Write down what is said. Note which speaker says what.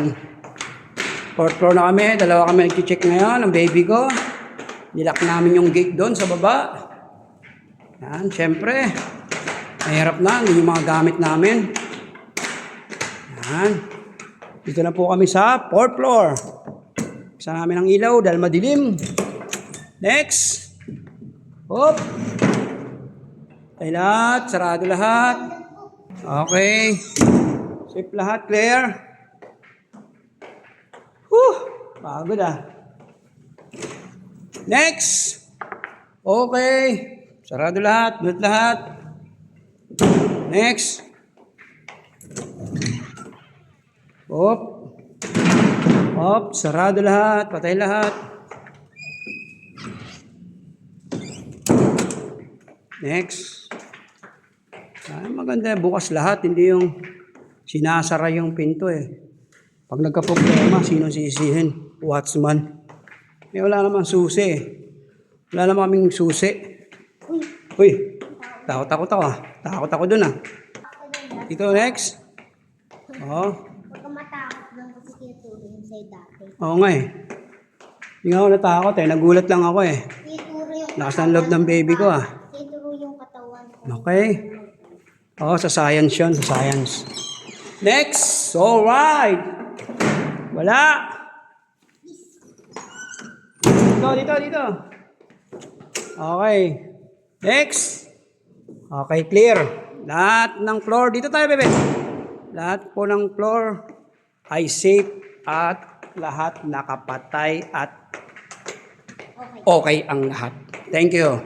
Speaker 1: Yan. Fourth floor na kami. Dalawa kami nag-check ngayon. Ang baby ko. Nilak namin yung gate doon sa baba. Yan, syempre. Mahirap na. Hindi yung mga gamit namin. Yan. Dito na po kami sa fourth floor. Isa namin ang ilaw dahil madilim. Next. Hop. Ay lahat. Sarado lahat. Okay. Safe lahat. Clear. Pagod ah. Next. Okay. Sarado lahat. Bunot lahat. Next. Hop. Hop. Sarado lahat. Patay lahat. Next. Ah, maganda. Bukas lahat. Hindi yung sinasara yung pinto eh. Pag nagka-problema, sino sisihin? Watchman. Eh, wala namang susi. Wala naman kaming susi. Uy, takot ako to ah. Takot ako dun ah. Ito next. Oo.
Speaker 2: Huwag ka matakot kasi tinuturo yung sa'yo dati.
Speaker 1: Oo nga eh. Hindi nga ako natakot eh. Nagulat lang ako eh.
Speaker 2: Tinuturo yung
Speaker 1: Lakas ng loob ng baby ko ah.
Speaker 2: Tinuturo yung katawan ko.
Speaker 1: Okay. Oo, sa science yun. Sa science. Next. Alright. Wala. Dito, dito, dito. Okay. Next. Okay, clear. Lahat ng floor. Dito tayo, bebe. Lahat po ng floor ay safe at lahat nakapatay at Okay. ang lahat. Thank you.